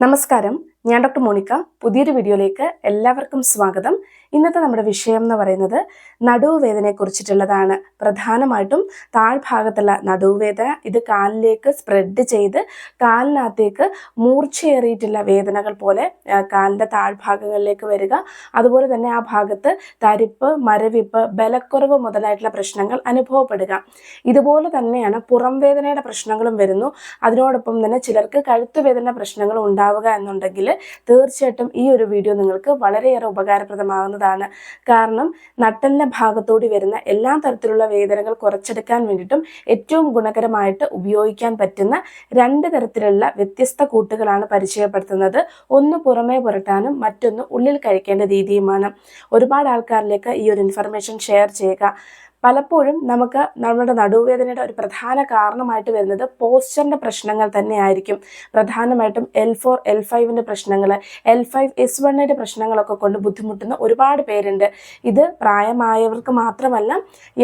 നമസ്കാരം. ഞാൻ doctor Monica. പുതിയൊരു വീഡിയോയിലേക്ക് എല്ലാവർക്കും സ്വാഗതം. ഇന്നത്തെ നമ്മുടെ വിഷയം എന്ന് പറയുന്നത് നടുവുവേദനയെ കുറിച്ചിട്ടുള്ളതാണ്. പ്രധാനമായിട്ടും താഴ്ഭാഗത്തുള്ള നടുവുവേദന ഇത് കാലിലേക്ക് സ്പ്രെഡ് ചെയ്ത് കാലിനകത്തേക്ക് മൂർച്ചയേറിയിട്ടുള്ള വേദനകൾ പോലെ കാലിന്റെ താഴ്ഭാഗങ്ങളിലേക്ക് വരിക. അതുപോലെ തന്നെ ആ ഭാഗത്ത് തരിപ്പ് മരവിപ്പ് ബലക്കുറവ് മുതലായിട്ടുള്ള പ്രശ്നങ്ങൾ അനുഭവപ്പെടുക. ഇതുപോലെ തന്നെയാണ് പുറം വേദനയുടെ പ്രശ്നങ്ങളും വരുന്നു. അതിനോടൊപ്പം തന്നെ ചിലർക്ക് കഴുത്തുവേദന പ്രശ്നങ്ങൾ ഉണ്ടാവുക എന്നുണ്ടെങ്കിൽ തീർച്ചയായിട്ടും ഈ ഒരു വീഡിയോ നിങ്ങൾക്ക് വളരെയേറെ ഉപകാരപ്രദമാകുന്നതാണ്. കാരണം നട്ടലിന്റെ ഭാഗത്തോടി വരുന്ന എല്ലാ തരത്തിലുള്ള വേദനകൾ കുറച്ചെടുക്കാൻ വേണ്ടിയിട്ടും ഏറ്റവും ഗുണകരമായിട്ട് ഉപയോഗിക്കാൻ പറ്റുന്ന രണ്ട് തരത്തിലുള്ള വ്യത്യസ്ത കൂട്ടുകളാണ് പരിചയപ്പെടുത്തുന്നത്. ഒന്ന് പുറമേ പുരട്ടാനും മറ്റൊന്ന് ഉള്ളിൽ കഴിക്കേണ്ട രീതിയുമാണ്. ഒരുപാട് ആൾക്കാരിലേക്ക് ഈ ഒരു ഇൻഫർമേഷൻ ഷെയർ ചെയ്യുക. പലപ്പോഴും നമുക്ക് നമ്മുടെ നടുവേദനയുടെ ഒരു പ്രധാന കാരണമായിട്ട് വരുന്നത് പോസ്ചറിന്റെ പ്രശ്നങ്ങൾ തന്നെയായിരിക്കും. പ്രധാനമായിട്ടും എൽ ഫോർ എൽ ഫൈവിന്റെ പ്രശ്നങ്ങൾ എൽ ഫൈവ് എസ് വണ്ണിന്റെ പ്രശ്നങ്ങളൊക്കെ കൊണ്ട് ബുദ്ധിമുട്ടുന്ന ഒരുപാട് പേരുണ്ട്. ഇത് പ്രായമായവർക്ക് മാത്രമല്ല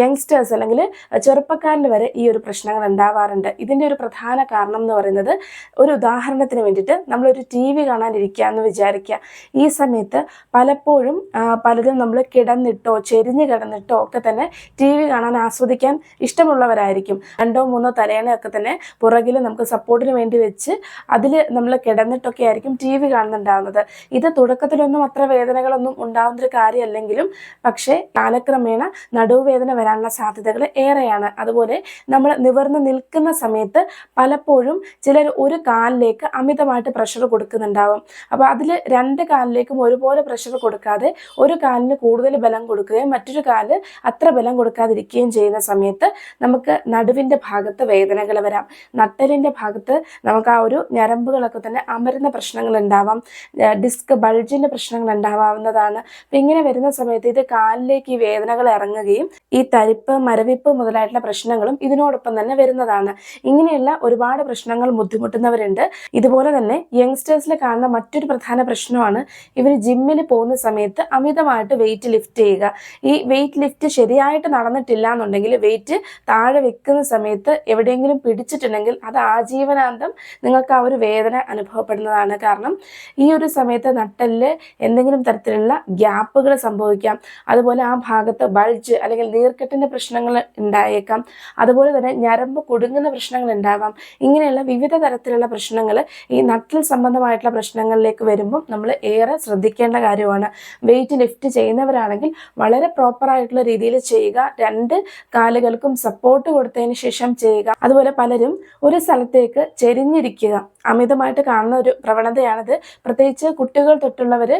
യങ്സ്റ്റേഴ്സ് അല്ലെങ്കിൽ ചെറുപ്പക്കാരിൽ വരെ ഈ ഒരു പ്രശ്നങ്ങൾ ഉണ്ടാവാറുണ്ട്. ഇതിന്റെ ഒരു പ്രധാന കാരണം എന്ന് പറയുന്നത് ഒരു ഉദാഹരണത്തിന് വേണ്ടിയിട്ട് നമ്മളൊരു ടി വി കാണാനിരിക്കുക എന്ന് വിചാരിക്കുക. ഈ സമയത്ത് പലപ്പോഴും പലരും നമ്മൾ കിടന്നിട്ടോ ചെരിഞ്ഞ് കിടന്നിട്ടോ ഒക്കെ തന്നെ ടി വി കാണാൻ ആസ്വദിക്കാൻ ഇഷ്ടമുള്ളവരായിരിക്കും. രണ്ടോ മൂന്നോ തലേണയൊക്കെ തന്നെ പുറകിൽ നമുക്ക് സപ്പോർട്ടിന് വേണ്ടി വെച്ച് അതിൽ നമ്മൾ കിടന്നിട്ടൊക്കെ ആയിരിക്കും ടി വി കാണുന്നുണ്ടാവുന്നത്. ഇത് തുടക്കത്തിലൊന്നും അത്ര വേദനകളൊന്നും ഉണ്ടാവുന്നൊരു കാര്യമല്ലെങ്കിലും പക്ഷേ കാലക്രമേണ നടുവുവേദന വരാനുള്ള സാധ്യതകൾ ഏറെയാണ്. അതുപോലെ നമ്മൾ നിവർന്ന് നിൽക്കുന്ന സമയത്ത് പലപ്പോഴും ചിലർ ഒരു കാലിലേക്ക് അമിതമായിട്ട് പ്രഷർ കൊടുക്കുന്നുണ്ടാവും. അപ്പോൾ അതിൽ രണ്ട് കാലിലേക്കും ഒരുപോലെ പ്രഷർ കൊടുക്കാതെ ഒരു കാലിന് കൂടുതൽ ബലം കൊടുക്കുകയും മറ്റൊരു കാൽ അത്ര ബലം കൊടുക്കാതിരിക്കുകയും ചെയ്യുന്ന സമയത്ത് നമുക്ക് നടുവിന്റെ ഭാഗത്ത് വേദനകൾ വരാം. നട്ടലിന്റെ ഭാഗത്ത് നമുക്ക് ആ ഒരു ഞരമ്പുകളൊക്കെ തന്നെ അമരുന്ന പ്രശ്നങ്ങൾ ഉണ്ടാവാം. ഡിസ്ക് ബൾജിന്റെ പ്രശ്നങ്ങൾ ഉണ്ടാവാവുന്നതാണ്. അപ്പം ഇങ്ങനെ വരുന്ന സമയത്ത് ഇത് കാലിലേക്ക് ഈ വേദനകൾ ഇറങ്ങുകയും ഈ തരിപ്പ് മരവിപ്പ് മുതലായിട്ടുള്ള പ്രശ്നങ്ങളും ഇതിനോടൊപ്പം തന്നെ വരുന്നതാണ്. ഇങ്ങനെയുള്ള ഒരുപാട് പ്രശ്നങ്ങൾ ബുദ്ധിമുട്ടുന്നവരുണ്ട്. ഇതുപോലെ തന്നെ യങ്സ്റ്റേഴ്സിൽ കാണുന്ന മറ്റൊരു പ്രധാന പ്രശ്നമാണ് ഇവർ ജിമ്മിൽ പോകുന്ന സമയത്ത് അമിതമായിട്ട് വെയിറ്റ് ലിഫ്റ്റ് ചെയ്യുക. ഈ വെയിറ്റ് ലിഫ്റ്റ് ശരിയായിട്ട് നടന്നിട്ടില്ല എന്നുണ്ടെങ്കിൽ വെയിറ്റ് താഴെ വെക്കുന്ന സമയത്ത് എവിടെയെങ്കിലും പിടിച്ചിട്ടുണ്ടെങ്കിൽ അത് ആജീവനാന്തം നിങ്ങൾക്ക് ആ ഒരു വേദന അനുഭവപ്പെടുന്നതാണ്. കാരണം ഈ ഒരു സമയത്ത് നട്ടലിൽ എന്തെങ്കിലും തരത്തിലുള്ള ഗ്യാപ്പുകൾ സംഭവിക്കാം. അതുപോലെ ആ ഭാഗത്ത് ബൾജ് അല്ലെങ്കിൽ നീർക്കെട്ടിന്റെ പ്രശ്നങ്ങൾ ഉണ്ടായേക്കാം. അതുപോലെ തന്നെ ഞരമ്പ് കുടുങ്ങുന്ന പ്രശ്നങ്ങൾ ഉണ്ടാവാം. ഇങ്ങനെയുള്ള വിവിധ തരത്തിലുള്ള പ്രശ്നങ്ങൾ ഈ നട്ടൽ സംബന്ധമായിട്ടുള്ള പ്രശ്നങ്ങളിലേക്ക് വരുമ്പം നമ്മൾ ഏറെ ശ്രദ്ധിക്കേണ്ട കാര്യമാണ്. വെയിറ്റ് ലിഫ്റ്റ് ചെയ്യുന്നവരാണെങ്കിൽ വളരെ പ്രോപ്പറായിട്ടുള്ള രീതിയിൽ ചെയ്യുക രണ്ട് കാലുകൾക്കും സപ്പോർട്ട് കൊടുത്തതിന് ശേഷം ചെയ്യുക. അതുപോലെ പലരും ഒരു സ്ഥലത്തേക്ക് ചെരിഞ്ഞിരിക്കുക. അമിതമായിട്ട് കാണുന്ന ഒരു പ്രവണതയാണിത്. പ്രത്യേകിച്ച് കുട്ടികൾ തൊട്ടുള്ളവർ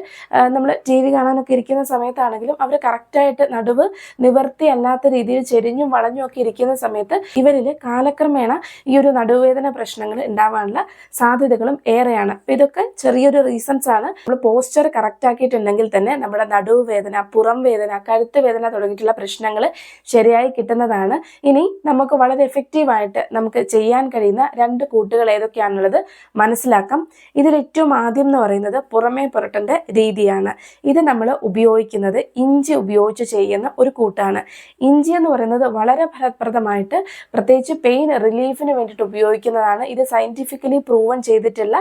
നമ്മൾ ടി വി കാണാനൊക്കെ ഇരിക്കുന്ന സമയത്താണെങ്കിലും അവർ കറക്റ്റായിട്ട് നടുവ് നിവർത്തി അല്ലാത്ത രീതിയിൽ ചെരിഞ്ഞും വളഞ്ഞും ഒക്കെ ഇരിക്കുന്ന സമയത്ത് ഇവരിൽ കാലക്രമേണ ഈ ഒരു നടുവേദന പ്രശ്നങ്ങൾ ഉണ്ടാവാനുള്ള സാധ്യതകളും ഏറെയാണ്. അപ്പം ഇതൊക്കെ ചെറിയൊരു റീസൺസ് ആണ്. നമ്മൾ പോസ്ചർ കറക്റ്റ് ആക്കിയിട്ടുണ്ടെങ്കിൽ തന്നെ നമ്മുടെ നടുവ് വേദന പുറം വേദന കഴുത്ത് വേദന തുടങ്ങിയിട്ടുള്ള പ്രശ്നങ്ങൾ ശരിയായി കിട്ടുന്നതാണ്. ഇനി നമുക്ക് വളരെ എഫക്റ്റീവായിട്ട് നമുക്ക് ചെയ്യാൻ കഴിയുന്ന രണ്ട് കൂട്ടുകൾ ഏതൊക്കെയാണുള്ളത് മനസ്സിലാക്കാം. ഇതിൽ ഏറ്റവും ആദ്യം എന്ന് പറയുന്നത് പുറമേ പുരട്ടന്റെ രീതിയാണ്. ഇത് നമ്മൾ ഉപയോഗിക്കുന്നത് ഇഞ്ചി ഉപയോഗിച്ച് ചെയ്യുന്ന ഒരു കൂട്ടാണ്. ഇഞ്ചി എന്ന് പറയുന്നത് വളരെ ഫലപ്രദമായിട്ട് പ്രത്യേകിച്ച് പെയിൻ റിലീഫിന് വേണ്ടിയിട്ട് ഉപയോഗിക്കുന്നതാണ്. ഇത് സയന്റിഫിക്കലി പ്രൂവൻ ചെയ്തിട്ടുള്ള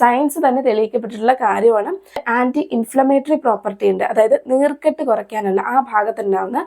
സയൻസ് തന്നെ തെളിയിക്കപ്പെട്ടിട്ടുള്ള കാര്യമാണ്. ആന്റി ഇൻഫ്ലമേറ്ററി പ്രോപ്പർട്ടി ഉണ്ട്. അതായത് നീർക്കെട്ട് കുറയ്ക്കാനുള്ള ആ ഭാഗത്തുണ്ടാവുന്ന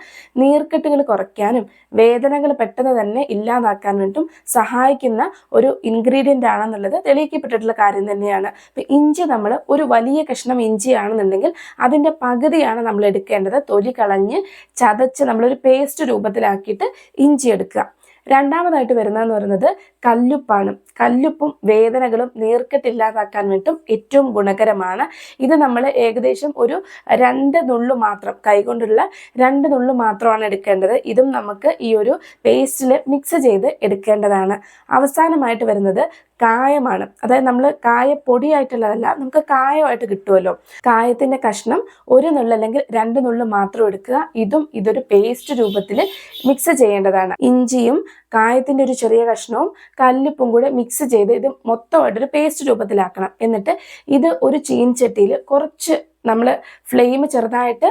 നീർക്കെട്ടുകൾ കുറയ്ക്കാനും വേദനകൾ പെട്ടെന്ന് തന്നെ ഇല്ലാതാക്കാൻ വേണ്ടിയിട്ടും സഹായിക്കുന്ന ഒരു ഇൻഗ്രീഡിയന്റ് ആണെന്നുള്ളത് തെളിയിക്കപ്പെട്ടിട്ടുള്ള കാര്യം തന്നെയാണ്. ഇപ്പം ഇഞ്ചി നമ്മൾ ഒരു വലിയ കഷ്ണം ഇഞ്ചിയാണെന്നുണ്ടെങ്കിൽ അതിന്റെ പകുതിയാണ് നമ്മൾ എടുക്കേണ്ടത്. തൊലി കളഞ്ഞ് ചതച്ച് നമ്മളൊരു പേസ്റ്റ് രൂപത്തിലാക്കിയിട്ട് ഇഞ്ചി എടുക്കുക. രണ്ടാമതായിട്ട് വരുന്നതെന്ന് പറയുന്നത് കല്ലുപ്പാണ്. കല്ലുപ്പും വേദനകളും നീർക്കെട്ടില്ലാതാക്കാൻ വേണ്ടിയിട്ടും ഏറ്റവും ഗുണകരമാണ്. ഇത് നമ്മൾ ഏകദേശം ഒരു രണ്ട് നുള്ളു മാത്രം കൈകൊണ്ടുള്ള രണ്ട് നുള്ളു മാത്രമാണ് എടുക്കേണ്ടത്. ഇതും നമുക്ക് ഈ ഒരു പേസ്റ്റിൽ മിക്സ് ചെയ്ത് എടുക്കേണ്ടതാണ്. അവസാനമായിട്ട് വരുന്നത് കായമാണ്. അതായത് നമ്മൾ കായ പൊടിയായിട്ടുള്ളതല്ല നമുക്ക് കായമായിട്ട് കിട്ടുമല്ലോ കായത്തിന്റെ കഷ്ണം ഒരു നുള്ളു അല്ലെങ്കിൽ രണ്ട് നുള്ളു മാത്രം എടുക്കുക. ഇതും ഇതൊരു പേസ്റ്റ് രൂപത്തിൽ മിക്സ് ചെയ്യേണ്ടതാണ്. ഇഞ്ചിയും കായത്തിന്റെ ഒരു ചെറിയ കഷ്ണവും കല്ലുപ്പും കൂടെ മിക്സ് ചെയ്ത് ഇത് മൊത്തമായിട്ടൊരു പേസ്റ്റ് രൂപത്തിലാക്കണം. എന്നിട്ട് ഇത് ഒരു ചീൻചട്ടിയിൽ കുറച്ച് നമ്മൾ ഫ്ലെയിം ചെറുതായിട്ട്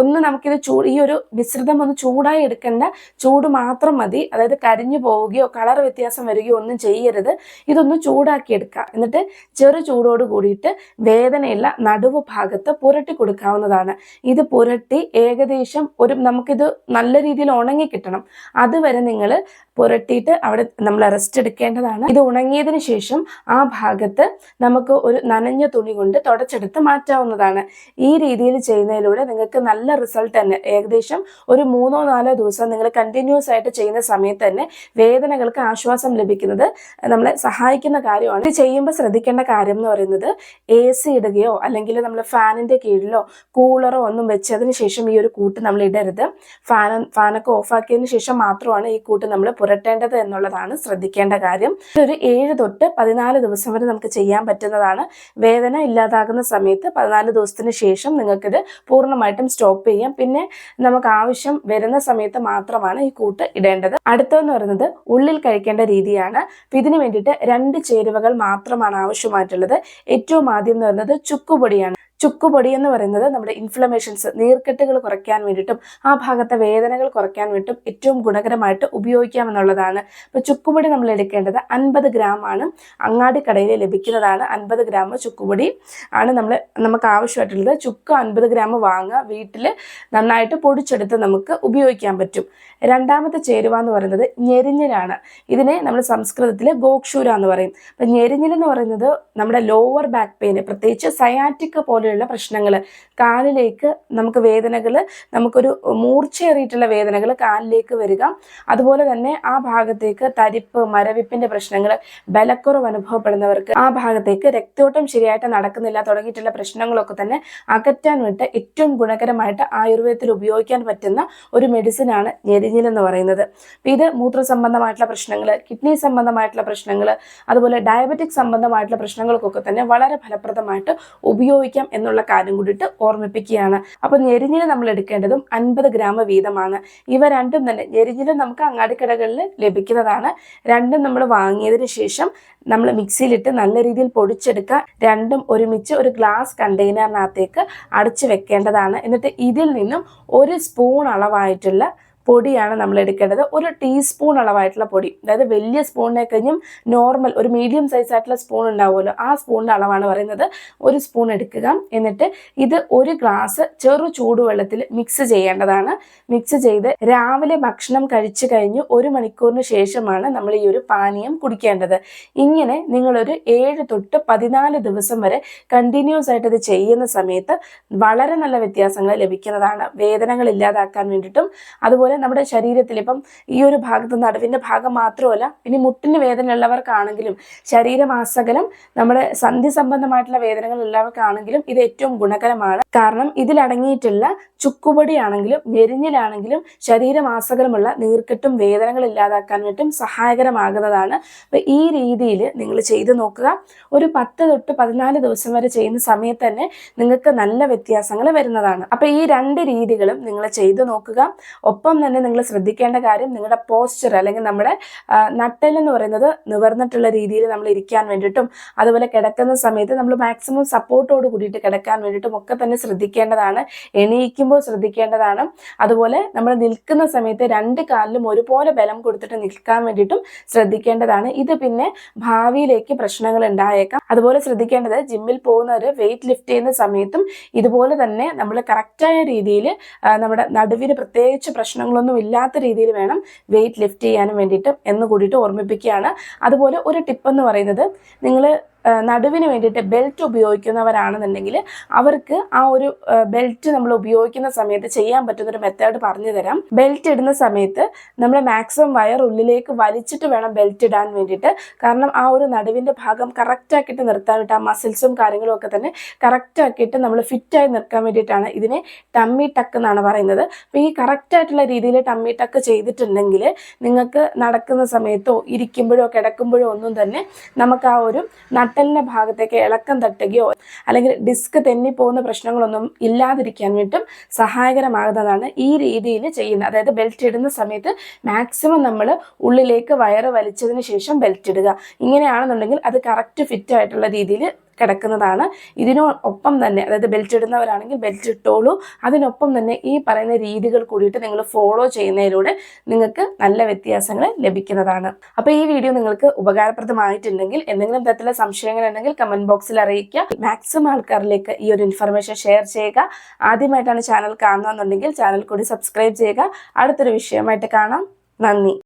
ഒന്ന് നമുക്കിത് ചൂ ഈ ഒരു മിശ്രിതം ഒന്ന് ചൂടായി എടുക്കേണ്ട ചൂട് മാത്രം മതി. അതായത് കരിഞ്ഞു പോവുകയോ കളർ വ്യത്യാസം വരികയോ ഒന്നും ചെയ്യരുത്. ഇതൊന്ന് ചൂടാക്കി എടുക്കുക എന്നിട്ട് ചെറു ചൂടോട് കൂടിയിട്ട് വേദനയുള്ള നടുവ് ഭാഗത്ത് പുരട്ടി കൊടുക്കാവുന്നതാണ്. ഇത് പുരട്ടി ഏകദേശം ഒരു നമുക്കിത് നല്ല രീതിയിൽ ഉണങ്ങി കിട്ടണം. അതുവരെ നിങ്ങൾ പുരട്ടിയിട്ട് അവിടെ നമ്മൾ റെസ്റ്റ് എടുക്കേണ്ടതാണ്. ഇത് ഉണങ്ങിയതിന് ശേഷം ആ ഭാഗത്ത് നമുക്ക് ഒരു നനഞ്ഞ തുണി കൊണ്ട് തുടച്ചെടുത്ത് മാറ്റാവുന്നതാണ്. ഈ രീതിയിൽ ചെയ്യുന്നതിലൂടെ നിങ്ങൾക്ക് നല്ല റിസൾട്ട് തന്നെ. ഏകദേശം ഒരു മൂന്നോ നാലോ ദിവസം നിങ്ങൾ കണ്ടിന്യൂസ് ആയിട്ട് ചെയ്യുന്ന സമയത്ത് തന്നെ വേദനകൾക്ക് ആശ്വാസം ലഭിക്കുന്നത് നമ്മളെ സഹായിക്കുന്ന കാര്യമാണ്. ഇത് ചെയ്യുമ്പോൾ ശ്രദ്ധിക്കേണ്ട കാര്യം എന്ന് പറയുന്നത് എ സി ഇടുകയോ അല്ലെങ്കിൽ നമ്മൾ ഫാനിന്റെ കീഴിലോ കൂളറോ ഒന്നും വെച്ചതിന് ശേഷം ഈ ഒരു കൂട്ട് നമ്മൾ ഇടരുത്. ഫാൻ ഫാനൊക്കെ ഓഫാക്കിയതിന് ശേഷം മാത്രമാണ് ഈ കൂട്ട് നമ്മൾ പുരട്ടേണ്ടത് എന്നുള്ളതാണ് ശ്രദ്ധിക്കേണ്ട കാര്യം. ഒരു ഏഴ് തൊട്ട് പതിനാല് ദിവസം വരെ നമുക്ക് ചെയ്യാൻ പറ്റുന്നതാണ്. വേദന ഇല്ലാതാകുന്ന സമയത്ത് പതിനാല് ദിവസത്തിന് ശേഷം നിങ്ങൾക്കിത് പൂർണമായിട്ടും സ്റ്റോപ്പ് ചെയ്യാം. പിന്നെ നമുക്ക് ആവശ്യം വരുന്ന സമയത്ത് മാത്രമാണ് ഈ കൂട്ട് ഇടേണ്ടത്. അടുത്തതെന്ന് പറയുന്നത് ഉള്ളിൽ കഴിക്കേണ്ട രീതിയാണ്. അപ്പം ഇതിനു വേണ്ടിയിട്ട് രണ്ട് ചേരുവകൾ മാത്രമാണ് ആവശ്യമായിട്ടുള്ളത്. ഏറ്റവും ആദ്യം എന്ന് പറയുന്നത് ചുക്കുപൊടിയാണ്. ചുക്കുപൊടി എന്ന് പറയുന്നത് നമ്മുടെ ഇൻഫ്ലമേഷൻസ് നീർക്കെട്ടുകൾ കുറയ്ക്കാൻ വേണ്ടിയിട്ടും ആ ഭാഗത്തെ വേദനകൾ കുറയ്ക്കാൻ വേണ്ടിയിട്ടും ഏറ്റവും ഗുണകരമായിട്ട് ഉപയോഗിക്കാമെന്നുള്ളതാണ്. അപ്പോൾ ചുക്കുപൊടി നമ്മൾ എടുക്കേണ്ടത് അൻപത് ഗ്രാം ആണ്. അങ്ങാടി കടയിൽ ലഭിക്കുന്നതാണ് അൻപത് ഗ്രാം ചുക്കുപൊടി ആണ് നമ്മൾ നമുക്ക് ആവശ്യമായിട്ടുള്ളത്. ചുക്ക് അൻപത് ഗ്രാം വാങ്ങുക വീട്ടിൽ നന്നായിട്ട് പൊടിച്ചെടുത്ത് നമുക്ക് ഉപയോഗിക്കാൻ പറ്റും. രണ്ടാമത്തെ ചേരുവ എന്ന് പറയുന്നത് ഞെരിഞ്ഞിലാണ്. ഇതിനെ നമ്മൾ സംസ്കൃതത്തിൽ ഗോക്ഷൂര എന്ന് പറയും. അപ്പം ഞെരിഞ്ഞിൽ എന്ന് പറയുന്നത് നമ്മുടെ ലോവർ ബാക്ക് പെയിന് പ്രത്യേകിച്ച് സയാറ്റിക് പോലെയുള്ള പ്രശ്നങ്ങൾ. കാലിലേക്ക് നമുക്ക് വേദനകൾ നമുക്കൊരു മൂർച്ചയേറിയിട്ടുള്ള വേദനകൾ കാലിലേക്ക് വരിക. അതുപോലെ തന്നെ ആ ഭാഗത്തേക്ക് തരിപ്പ് മരവിപ്പിന്റെ പ്രശ്നങ്ങൾ ബലക്കുറവ് അനുഭവപ്പെടുന്നവർക്ക് ആ ഭാഗത്തേക്ക് രക്തോട്ടം ശരിയായിട്ട് നടക്കുന്നില്ല തുടങ്ങിയിട്ടുള്ള പ്രശ്നങ്ങളൊക്കെ തന്നെ അകറ്റാൻ വേണ്ടി ഏറ്റവും ഗുണകരമായിട്ട് ആയുർവേദത്തിൽ ഉപയോഗിക്കാൻ പറ്റുന്ന ഒരു മെഡിസിനാണ് ഞെരിഞ്ഞിൽ എന്ന് പറയുന്നത്. ഇത് മൂത്ര സംബന്ധമായിട്ടുള്ള പ്രശ്നങ്ങൾ കിഡ്നി സംബന്ധമായിട്ടുള്ള പ്രശ്നങ്ങൾ അതുപോലെ ഡയബറ്റിക് സംബന്ധമായിട്ടുള്ള പ്രശ്നങ്ങൾക്കൊക്കെ തന്നെ വളരെ ഫലപ്രദമായിട്ട് ഉപയോഗിക്കാം എന്നുള്ള കാര്യം കൂടിയിട്ട് ഓർമ്മിപ്പിക്കുകയാണ്. അപ്പോൾ ഞെരിഞ്ഞിൽ നമ്മൾ എടുക്കേണ്ടതും അൻപത് ഗ്രാം വീതമാണ്. ഇവ രണ്ടും തന്നെ ഞെരിഞ്ഞിൽ നമുക്ക് അങ്ങാടിക്കടകളിൽ ലഭിക്കുന്നതാണ്. രണ്ടും നമ്മൾ വാങ്ങിയതിന് ശേഷം നമ്മൾ മിക്സിയിലിട്ട് നല്ല രീതിയിൽ പൊടിച്ചെടുക്കുക. രണ്ടും ഒരുമിച്ച് ഒരു ഗ്ലാസ് കണ്ടെയ്നറിനകത്തേക്ക് അടച്ചു വെക്കേണ്ടതാണ്. എന്നിട്ട് ഇതിൽ നിന്നും ഒരു സ്പൂൺ അളവായിട്ടുള്ള പൊടിയാണ് നമ്മൾ എടുക്കേണ്ടത്. ഒരു ടീസ്പൂൺ അളവായിട്ടുള്ള പൊടി. അതായത് വലിയ സ്പൂണിനെ കഴിഞ്ഞും നോർമൽ ഒരു മീഡിയം സൈസ് ആയിട്ടുള്ള സ്പൂൺ ഉണ്ടാവുമല്ലോ. ആ സ്പൂണിന്റെ അളവാണ് പറയുന്നത്. ഒരു സ്പൂൺ എടുക്കുക. എന്നിട്ട് ഇത് ഒരു ഗ്ലാസ് ചെറു ചൂടുവെള്ളത്തിൽ മിക്സ് ചെയ്യേണ്ടതാണ്. മിക്സ് ചെയ്ത് രാവിലെ ഭക്ഷണം കഴിച്ചു കഴിഞ്ഞ് ഒരു മണിക്കൂറിന് ശേഷമാണ് നമ്മൾ ഈ ഒരു പാനീയം കുടിക്കേണ്ടത്. ഇങ്ങനെ നിങ്ങളൊരു ഏഴ് തൊട്ട് പതിനാല് ദിവസം വരെ കണ്ടിന്യൂസ് ആയിട്ട് ഇത് ചെയ്യുന്ന സമയത്ത് വളരെ നല്ല വ്യത്യാസങ്ങൾ ലഭിക്കുന്നതാണ്. വേദനകൾ ഇല്ലാതാക്കാൻ വേണ്ടിയിട്ടും അതുപോലെ നമ്മുടെ ശരീരത്തിൽ ഇപ്പം ഈ ഒരു ഭാഗത്ത് നടുവിന്റെ ഭാഗം മാത്രമല്ല ഇനി മുട്ടിന് വേദന ഉള്ളവർക്കാണെങ്കിലും ശരീരമാസകലം നമ്മുടെ സന്ധി സംബന്ധമായിട്ടുള്ള വേദനകൾ ഉള്ളവർക്കാണെങ്കിലും ഇത് ഏറ്റവും ഗുണകരമാണ്. കാരണം ഇതിലടങ്ങിയിട്ടുള്ള ചുക്കുപൊടിയാണെങ്കിലും ശരീരം ശരീരമാസകലമുള്ള നീർക്കെട്ടും വേദനകൾ ഇല്ലാതാക്കാൻ വേണ്ടിയും സഹായകരമാകുന്നതാണ്. അപ്പം ഈ രീതിയിൽ നിങ്ങൾ ചെയ്തു നോക്കുക. ഒരു പത്ത് തൊട്ട് പതിനാല് ദിവസം വരെ ചെയ്യുന്ന സമയത്ത് തന്നെ നിങ്ങൾക്ക് നല്ല വ്യത്യാസങ്ങൾ വരുന്നതാണ്. അപ്പം ഈ രണ്ട് രീതികളും നിങ്ങൾ ചെയ്തു നോക്കുക. ഒപ്പം തന്നെ നിങ്ങൾ ശ്രദ്ധിക്കേണ്ട കാര്യം നിങ്ങളുടെ പോസ്ചർ അല്ലെങ്കിൽ നമ്മുടെ നട്ടൽ എന്ന് പറയുന്നത് നിവർന്നിട്ടുള്ള രീതിയിൽ നമ്മൾ ഇരിക്കാൻ വേണ്ടിയിട്ടും അതുപോലെ കിടക്കുന്ന സമയത്ത് നമ്മൾ മാക്സിമം സപ്പോർട്ടോട് കൂടിയിട്ട് കിടക്കാൻ വേണ്ടിയിട്ടും ഒക്കെ തന്നെ ശ്രദ്ധിക്കേണ്ടതാണ്. എണീക്കുമ്പോൾ ശ്രദ്ധിക്കേണ്ടതാണ്. അതുപോലെ നമ്മൾ നിൽക്കുന്ന സമയത്ത് രണ്ട് കാലിലും ഒരുപോലെ ബലം കൊടുത്തിട്ട് നിൽക്കാൻ വേണ്ടിയിട്ടും ശ്രദ്ധിക്കേണ്ടതാണ്. ഇത് പിന്നെ ഭാവിയിലേക്ക് പ്രശ്നങ്ങൾ ഉണ്ടായേക്കാം. അതുപോലെ ശ്രദ്ധിക്കേണ്ടത് ജിമ്മിൽ പോകുന്നവർ വെയിറ്റ് ലിഫ്റ്റ് ചെയ്യുന്ന സമയത്തും ഇതുപോലെ തന്നെ നമ്മൾ കറക്റ്റായ രീതിയിൽ നമ്മുടെ നടുവിന് പ്രത്യേകിച്ച് പ്രശ്നങ്ങളൊന്നും ഇല്ലാത്ത രീതിയിൽ വേണം വെയിറ്റ് ലിഫ്റ്റ് ചെയ്യാനും വേണ്ടിയിട്ട് എന്ന് കൂടിയിട്ട് ഓർമ്മിപ്പിക്കുകയാണ്. അതുപോലെ ഒരു ടിപ്പ് എന്ന് പറയുന്നത് നിങ്ങൾ നടുവിന് വേണ്ടിയിട്ട് ബെൽറ്റ് ഉപയോഗിക്കുന്നവരാണെന്നുണ്ടെങ്കിൽ അവർക്ക് ആ ഒരു ബെൽറ്റ് നമ്മൾ ഉപയോഗിക്കുന്ന സമയത്ത് ചെയ്യാൻ പറ്റുന്ന ഒരു മെത്തേഡ് പറഞ്ഞു തരാം. ബെൽറ്റ് ഇടുന്ന സമയത്ത് നമ്മൾ മാക്സിമം വയർ ഉള്ളിലേക്ക് വലിച്ചിട്ട് വേണം ബെൽറ്റ് ഇടാൻ വേണ്ടിയിട്ട്. കാരണം ആ ഒരു നടുവിന്റെ ഭാഗം കറക്റ്റ് ആക്കിയിട്ട് നിർത്താൻ ആ മസിൽസും കാര്യങ്ങളും ഒക്കെ തന്നെ കറക്റ്റ് ആക്കിയിട്ട് നമ്മൾ ഫിറ്റായി നിൽക്കാൻ വേണ്ടിയിട്ടാണ് ഇതിനെ ടമ്മി ടക്ക് എന്നാണ് പറയുന്നത്. അപ്പോൾ ഈ കറക്റ്റ് ആയിട്ടുള്ള രീതിയിൽ ടമ്മി ടക്ക് ചെയ്തിട്ടുണ്ടെങ്കിൽ നിങ്ങൾക്ക് നടക്കുന്ന സമയത്തോ ഇരിക്കുമ്പോഴോ കിടക്കുമ്പോഴോ ഒന്നും തന്നെ നമുക്ക് ആ ഒരു നട്ടലിന്റെ ഭാഗത്തേക്ക് ഇളക്കം തട്ടുകയോ അല്ലെങ്കിൽ ഡിസ്ക് തെന്നിപ്പോകുന്ന പ്രശ്നങ്ങളൊന്നും ഇല്ലാതിരിക്കാൻ വേണ്ടിയിട്ടും സഹായകരമാകുന്നതാണ് ഈ രീതിയിൽ ചെയ്യുന്നത്. അതായത് ബെൽറ്റ് ഇടുന്ന സമയത്ത് മാക്സിമം നമ്മൾ ഉള്ളിലേക്ക് വയറ് വലിച്ചതിന് ശേഷം ബെൽറ്റ് ഇടുക. ഇങ്ങനെയാണെന്നുണ്ടെങ്കിൽ അത് കറക്റ്റ് ഫിറ്റ് ആയിട്ടുള്ള രീതിയിൽ കിടക്കുന്നതാണ്. ഇതിനൊപ്പം തന്നെ അതായത് ബെൽറ്റ് ഇടുന്നവരാണെങ്കിൽ ബെൽറ്റ് ഇട്ടോളൂ. അതിനൊപ്പം തന്നെ ഈ പറയുന്ന രീതികൾ കൂടിയിട്ട് നിങ്ങൾ ഫോളോ ചെയ്യുന്നതിലൂടെ നിങ്ങൾക്ക് നല്ല വ്യത്യാസങ്ങൾ ലഭിക്കുന്നതാണ്. അപ്പോൾ ഈ വീഡിയോ നിങ്ങൾക്ക് ഉപകാരപ്രദമായിട്ടുണ്ടെങ്കിൽ എന്തെങ്കിലും തരത്തിലുള്ള സംശയങ്ങൾ ഉണ്ടെങ്കിൽ കമന്റ് ബോക്സിൽ അറിയിക്കുക. മാക്സിമം ആൾക്കാരിലേക്ക് ഈ ഒരു ഇൻഫർമേഷൻ ഷെയർ ചെയ്യുക. ആദ്യമായിട്ടാണ് ചാനൽ കാണുന്നതെന്നുണ്ടെങ്കിൽ ചാനൽ കൂടി സബ്സ്ക്രൈബ് ചെയ്യുക. അടുത്തൊരു വിഷയമായിട്ട് കാണാം. നന്ദി.